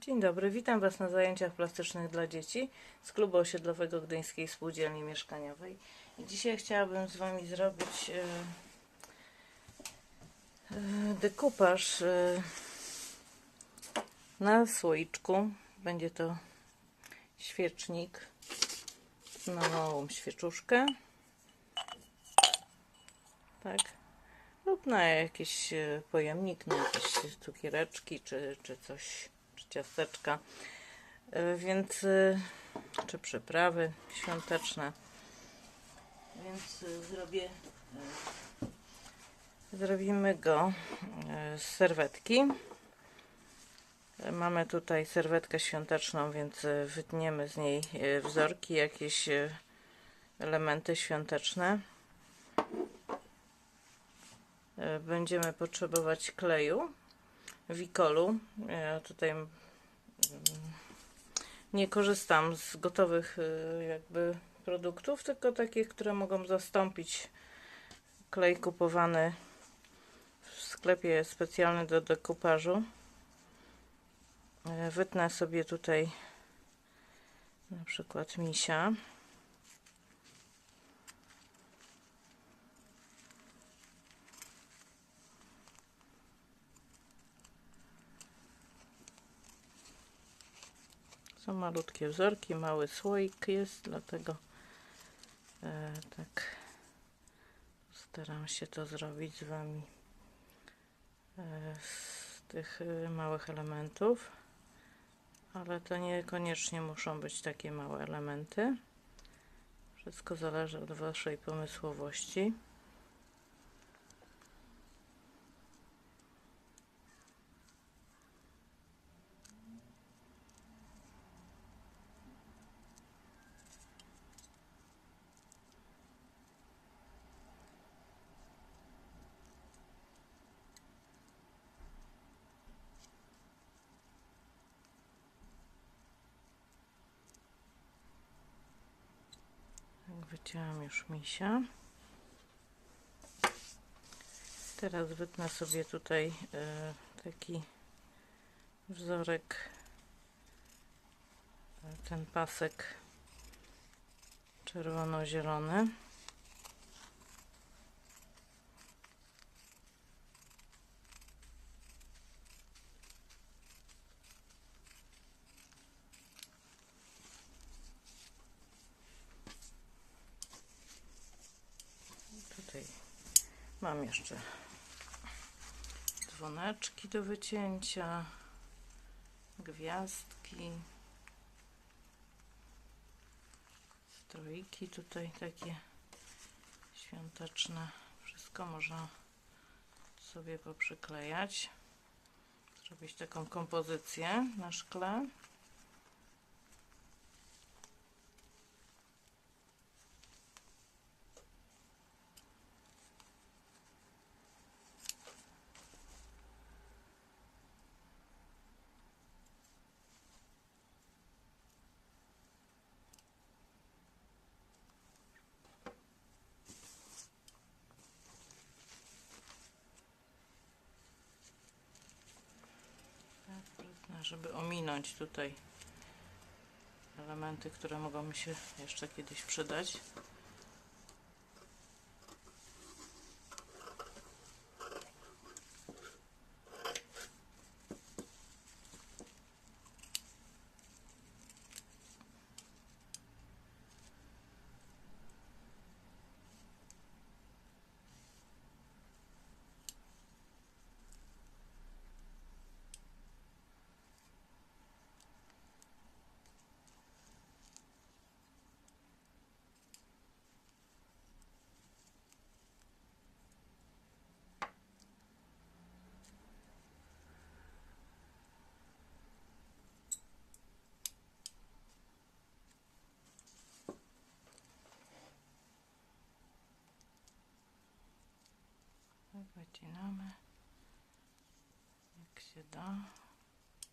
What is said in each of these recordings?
Dzień dobry, witam Was na zajęciach plastycznych dla dzieci z klubu osiedlowego Gdyńskiej Spółdzielni Mieszkaniowej. Dzisiaj chciałabym z Wami zrobić e, e, dekupaż e, na słoiczku. Będzie to świecznik na małą świeczuszkę. Tak. Lub na jakiś pojemnik, na jakieś cukiereczki czy, czy coś, ciasteczka. E, Więc, e, czy przyprawy świąteczne. Więc e, zrobię, e, zrobimy go e, z serwetki. E, Mamy tutaj serwetkę świąteczną, więc e, wytniemy z niej e, wzorki, jakieś e, elementy świąteczne. E, Będziemy potrzebować kleju, wikolu. Ja tutaj mm, nie korzystam z gotowych e, jakby produktów, tylko takich, które mogą zastąpić klej kupowany w sklepie specjalny do dekupażu. E, Wytnę sobie tutaj na przykład misia. Są malutkie wzorki, mały słoik jest, dlatego e, tak staram się to zrobić z Wami e, z tych e, małych elementów, ale to niekoniecznie muszą być takie małe elementy. Wszystko zależy od Waszej pomysłowości. Tak, wycięłam już misia. Teraz wytnę sobie tutaj e, taki wzorek, e, ten pasek czerwono-zielony. Tutaj mam jeszcze dzwoneczki do wycięcia, gwiazdki, stroiki tutaj takie świąteczne. Wszystko można sobie poprzyklejać. Zrobić taką kompozycję na szkle. Tak, wytnę, żeby ominąć tutaj elementy, które mogą mi się jeszcze kiedyś przydać. Wycinamy jak się da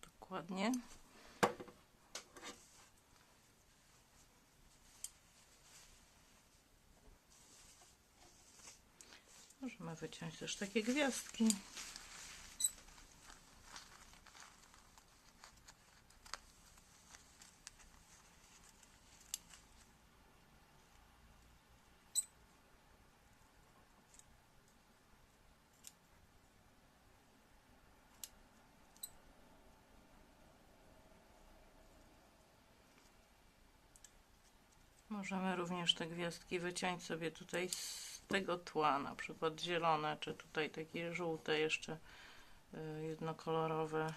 dokładnie. Możemy wyciąć też takie gwiazdki. Możemy również te gwiazdki wyciąć sobie tutaj z tego tła, na przykład zielone, czy tutaj takie żółte jeszcze y, jednokolorowe.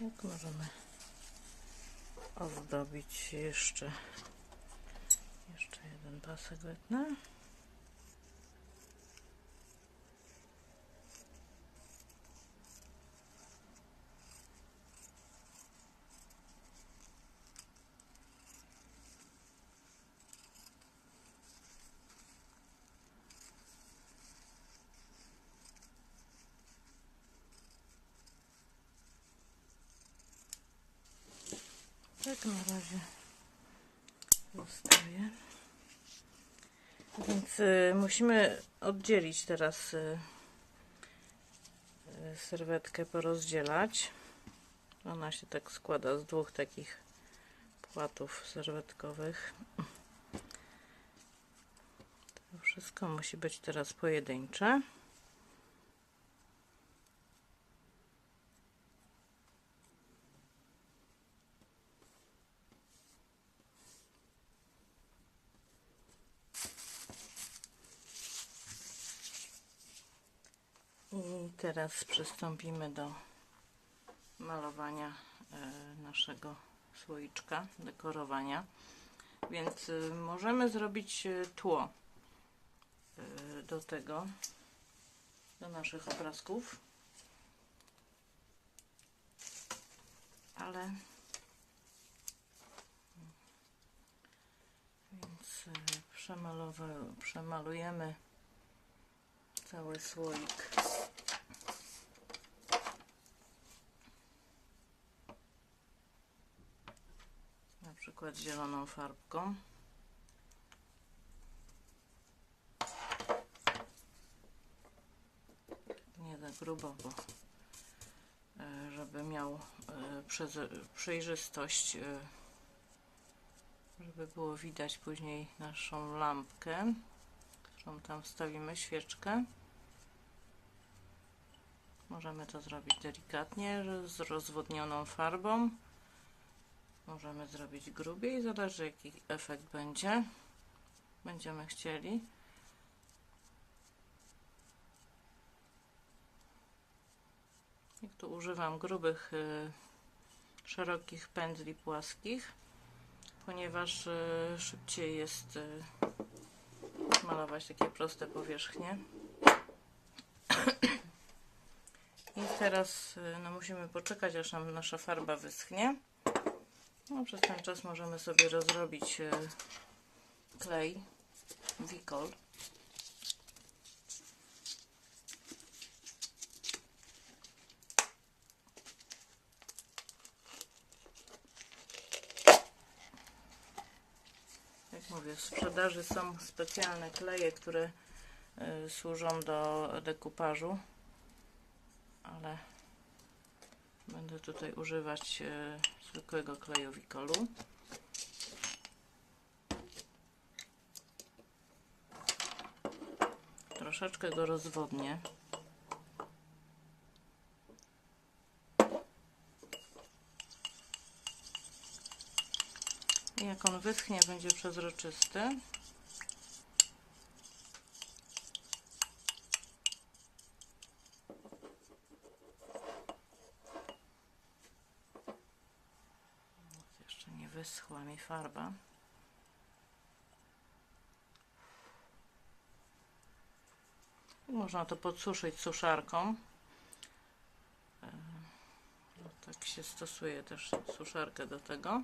Jak możemy ozdobić jeszcze jeszcze jeden pasek wytnę. Tak na razie zostaje. Więc y, musimy oddzielić teraz y, y, serwetkę, porozdzielać. Ona się tak składa z dwóch takich płatów serwetkowych. To wszystko musi być teraz pojedyncze. I teraz przystąpimy do malowania e, naszego słoiczka, dekorowania. Więc y, możemy zrobić y, tło do tego, do naszych obrazków. Ale więc przemalujemy cały słoik. Na przykład zieloną farbką. Nie za grubo, bo e, żeby miał e, przeze- przejrzystość, e, żeby było widać później naszą lampkę, którą tam wstawimy, świeczkę. Możemy to zrobić delikatnie, z rozwodnioną farbą. Możemy zrobić grubiej, zależy jaki efekt będzie. Będziemy chcieli. Jak tu używam grubych, y, szerokich pędzli płaskich, ponieważ y, szybciej jest y, malować takie proste powierzchnie. I teraz no, musimy poczekać, aż nam nasza farba wyschnie. No, przez ten czas możemy sobie rozrobić e, klej Wikol. Jak mówię, w sprzedaży są specjalne kleje, które e, służą do dekupażu, ale Tutaj używać e, zwykłego kleju Wikolu. Troszeczkę go rozwodnię. Jak on wyschnie, będzie przezroczysty. Jeszcze mi farba. Można to podsuszyć suszarką. E, tak się stosuje też suszarkę do tego.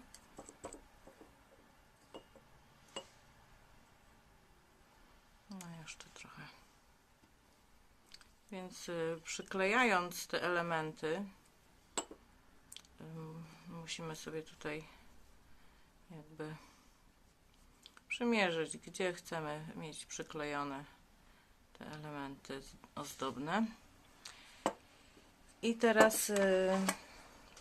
No jeszcze trochę. Więc y, przyklejając te elementy, ym, musimy sobie tutaj jakby przymierzyć, gdzie chcemy mieć przyklejone te elementy ozdobne. I teraz y,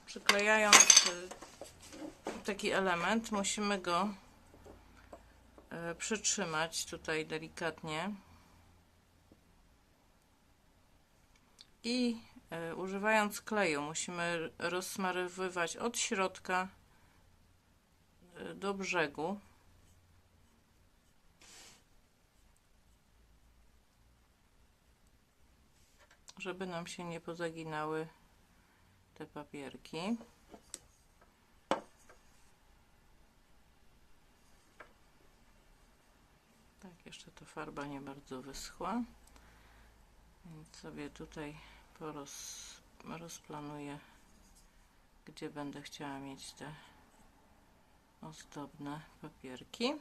przyklejając y, taki element, musimy go y, przytrzymać tutaj delikatnie i y, używając kleju musimy rozsmarowywać od środka do brzegu. żeby nam się nie pozaginały te papierki. Tak, jeszcze ta farba nie bardzo wyschła. Więc sobie tutaj poroz, rozplanuję, gdzie będę chciała mieć te ozdobne papierki.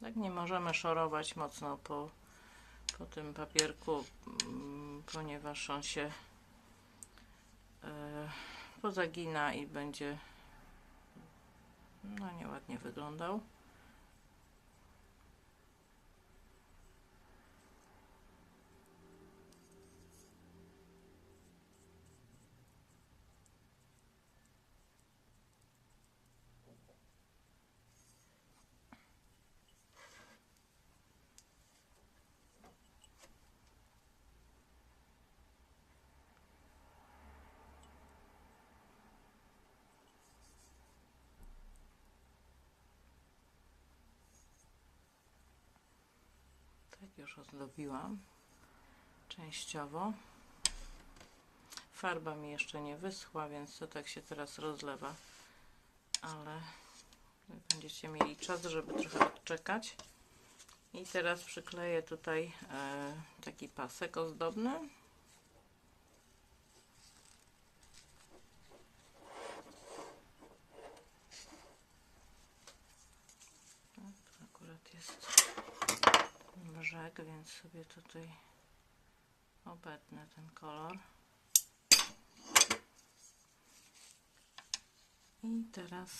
Tak, nie możemy szorować mocno po, po tym papierku, mm, ponieważ on się e, pozagina i będzie no nieładnie wyglądał. Już ozdobiłam częściowo. Farba mi jeszcze nie wyschła, więc to tak się teraz rozlewa, ale będziecie mieli czas, żeby trochę odczekać. I teraz przykleję tutaj e, taki pasek ozdobny. Tak, to akurat jest brzeg, więc sobie tutaj obetnę ten kolor. I teraz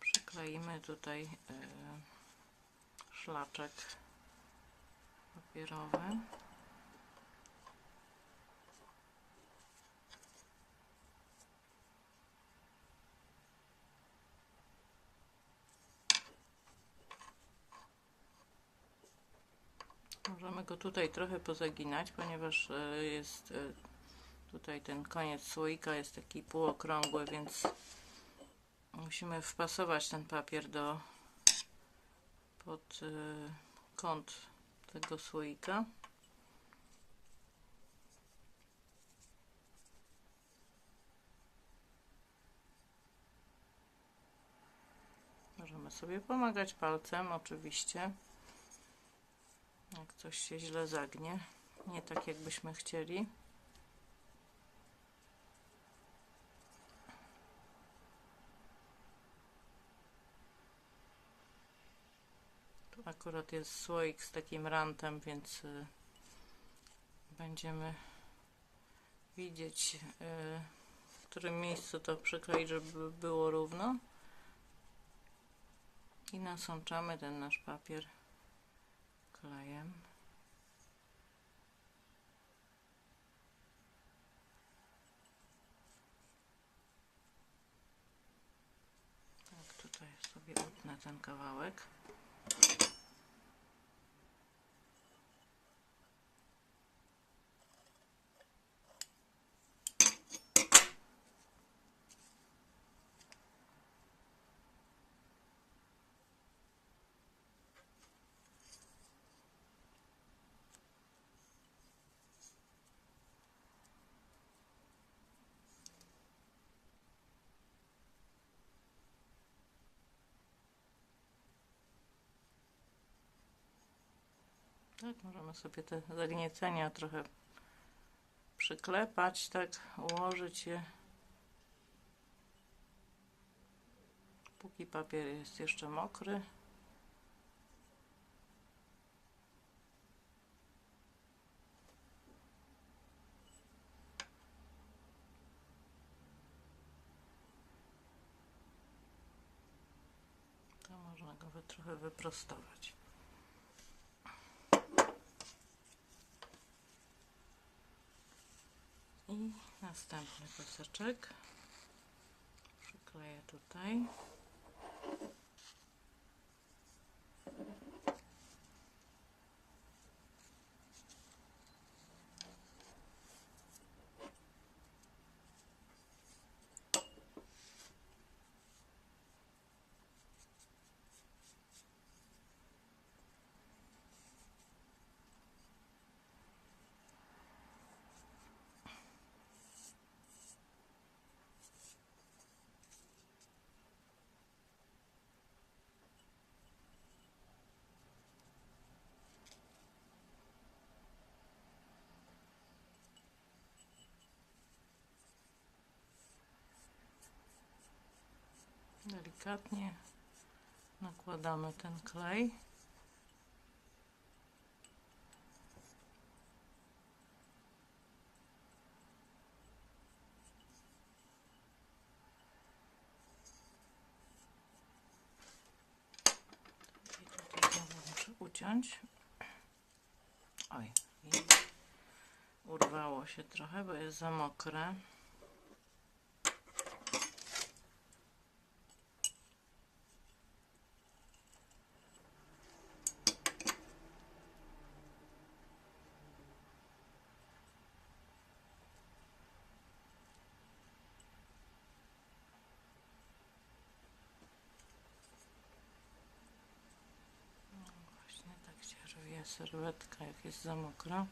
przykleimy tutaj e, szlaczek papierowy. Możemy go tutaj trochę pozaginać, ponieważ e, jest e, tutaj ten koniec słoika jest taki półokrągły, więc musimy wpasować ten papier do pod e, kąt tego słoika. Możemy sobie pomagać palcem, oczywiście jak coś się źle zagnie, nie tak jakbyśmy chcieli. Tu akurat jest słoik z takim rantem, więc y, będziemy widzieć, y, w którym miejscu to przykleić, żeby było równo. I nasączamy ten nasz papier klejem. Tak, tutaj sobie utnę ten kawałek. Tak, możemy sobie te zagniecenia trochę przyklepać, tak, ułożyć je. Póki papier jest jeszcze mokry. To można go trochę wyprostować. Następny paseczek przykleję tutaj. Delikatnie nakładamy ten klej. Uciąć. Oj, urwało się trochę, bo jest za mokre. Właśnie tak serwetka, jak jest za mokra.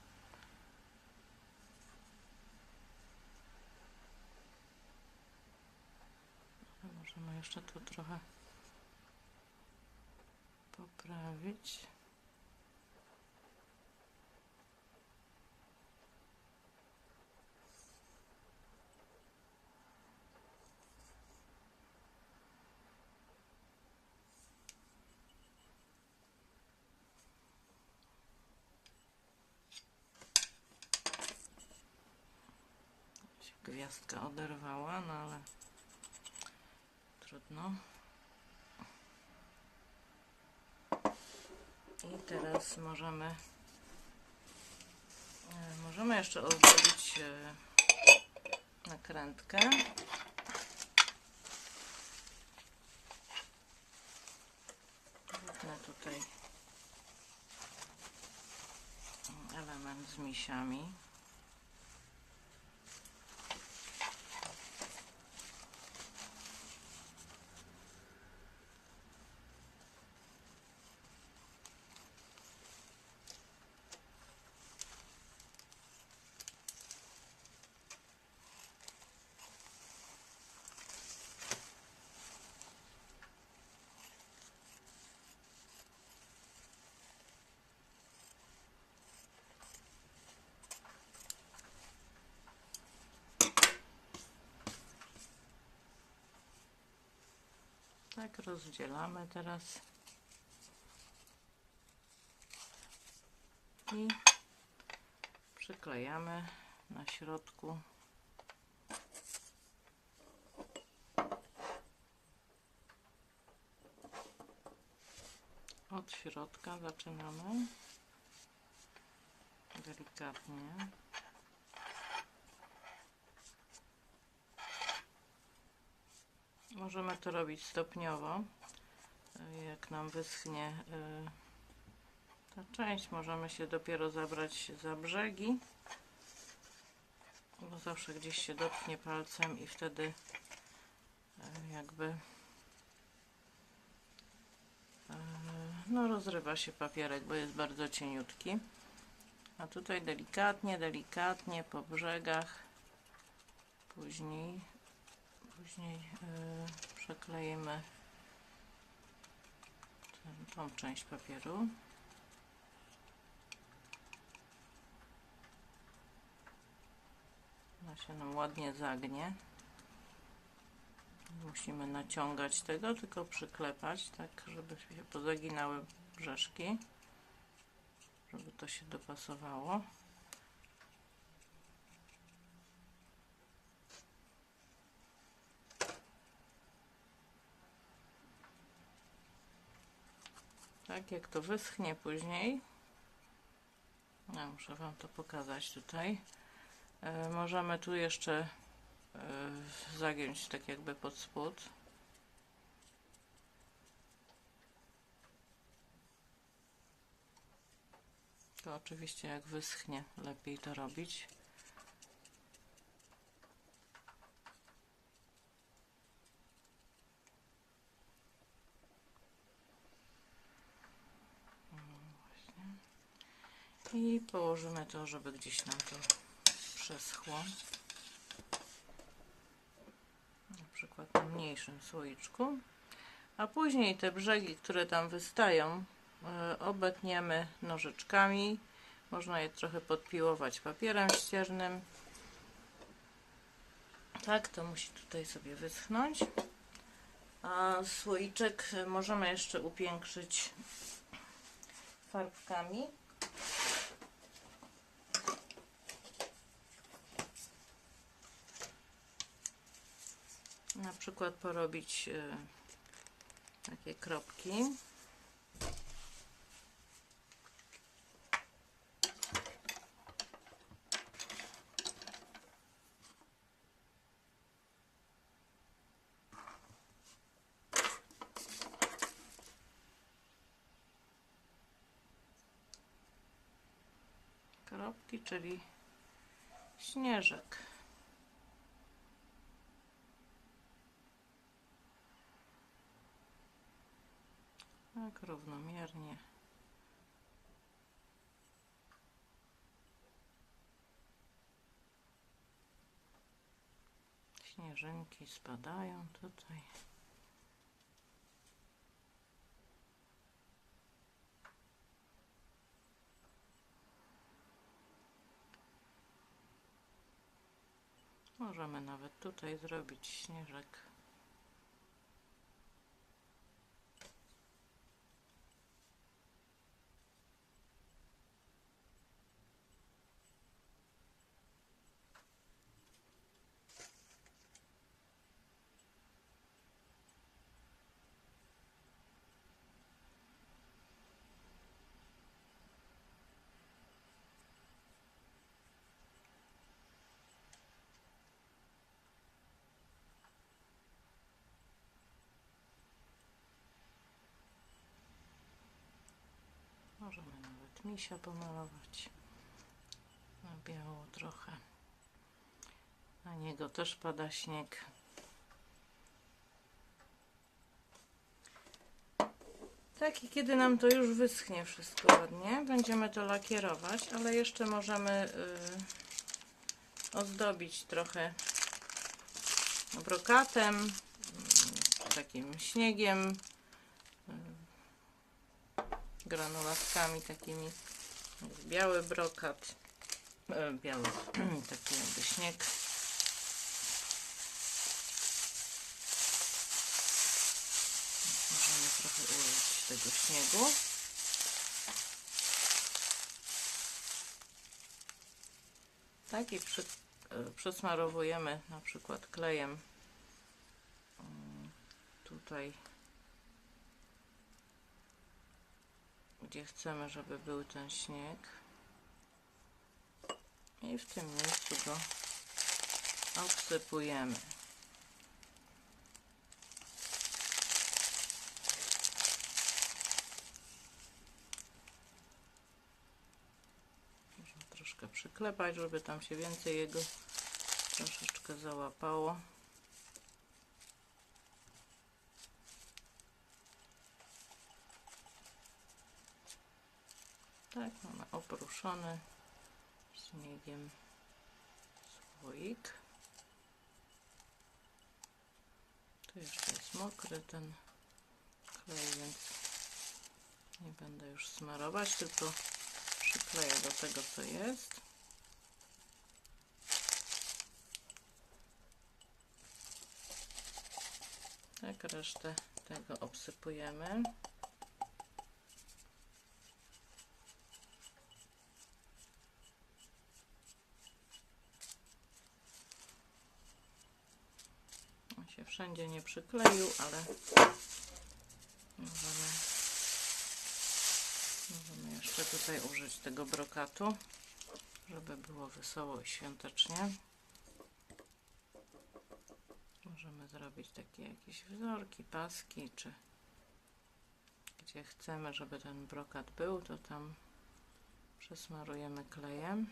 Możemy jeszcze tu trochę poprawić. się gwiazdka oderwała, no ale trudno. I teraz możemy e, możemy jeszcze ozdobić e, nakrętkę. Wezmę tutaj element z misiami. Tak rozdzielamy teraz. I przyklejamy na środku. Od środka zaczynamy. Delikatnie. Możemy to robić stopniowo. Y, Jak nam wyschnie y, ta część, możemy się dopiero zabrać za brzegi. Bo zawsze gdzieś się dotknie palcem i wtedy y, jakby no rozrywa się papierek, bo jest bardzo cieniutki. A tutaj delikatnie, delikatnie po brzegach. Później Później yy, przekleimy ten, tą część papieru. Ona się nam ładnie zagnie. Nie Musimy naciągać tego, tylko przyklepać, tak żeby się pozaginały brzeszki, żeby to się dopasowało. Tak, jak to wyschnie później, ja muszę Wam to pokazać tutaj, e, możemy tu jeszcze e, zagiąć tak jakby pod spód. To oczywiście jak wyschnie, lepiej to robić. I położymy to, żeby gdzieś nam to przeschło. Na przykład na mniejszym słoiczku. A później te brzegi, które tam wystają, e, obetniemy nożyczkami. Można je trochę podpiłować papierem ściernym. Tak, to musi tutaj sobie wyschnąć. A słoiczek możemy jeszcze upiększyć farbkami. na przykład porobić e, takie kropki. Kropki, czyli śnieżek. Równomiernie. Śnieżynki spadają tutaj. Możemy nawet tutaj zrobić śnieżek. Misia pomalować na biało trochę. Na niego też pada śnieg. Tak i kiedy nam to już wyschnie wszystko ładnie, będziemy to lakierować, ale jeszcze możemy y, ozdobić trochę brokatem, mm, takim śniegiem, granulatkami takimi. Biały brokat, e, biały taki jakby śnieg. Możemy trochę użyć tego śniegu. Tak i przy, e, przysmarowujemy na przykład klejem mm, tutaj gdzie chcemy, żeby był ten śnieg. I w tym miejscu go obsypujemy. Można troszkę przyklepać, żeby tam się więcej jego troszeczkę załapało. Tak, mamy opruszony śniegiem słoik. Tu jeszcze jest mokry ten klej, więc nie będę już smarować, tylko przykleję do tego, co jest. Tak, resztę tego obsypujemy. On się wszędzie nie przykleił, ale możemy troszkę tutaj użyć tego brokatu, żeby było wesoło i świątecznie. Możemy zrobić takie jakieś wzorki, paski, czy gdzie chcemy, żeby ten brokat był, to tam przesmarujemy klejem.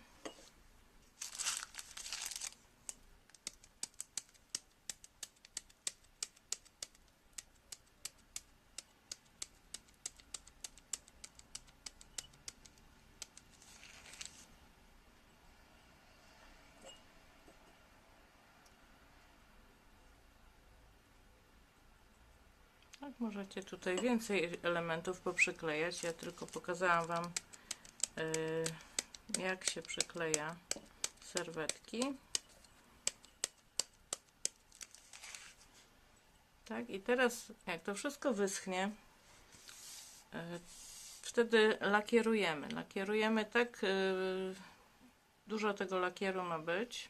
Tak, możecie tutaj więcej elementów poprzyklejać. Ja tylko pokazałam Wam, yy, jak się przykleja serwetki. Tak, i teraz jak to wszystko wyschnie, yy, wtedy lakierujemy. Lakierujemy tak, yy, dużo tego lakieru ma być,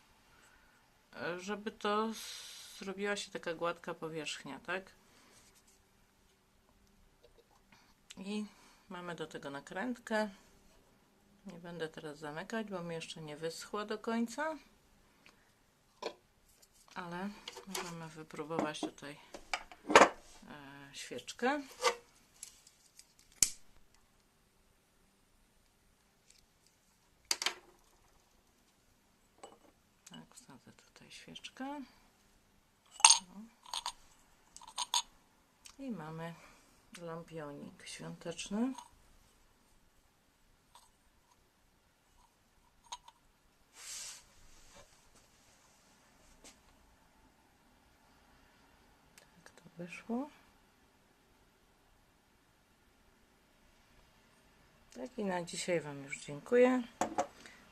yy, żeby to zrobiła się taka gładka powierzchnia, tak? I mamy do tego nakrętkę. Nie będę teraz zamykać, bo mi jeszcze nie wyschło do końca. Ale możemy wypróbować tutaj e, świeczkę. Tak, wsadzę tutaj świeczkę. No. I mamy lampionik świąteczny. Tak to wyszło. Tak i na dzisiaj Wam już dziękuję.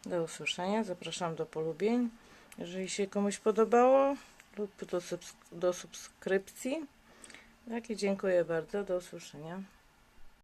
Do usłyszenia. Zapraszam do polubień. Jeżeli się komuś podobało lub do, subs do subskrypcji. Tak i dziękuję bardzo. Do usłyszenia.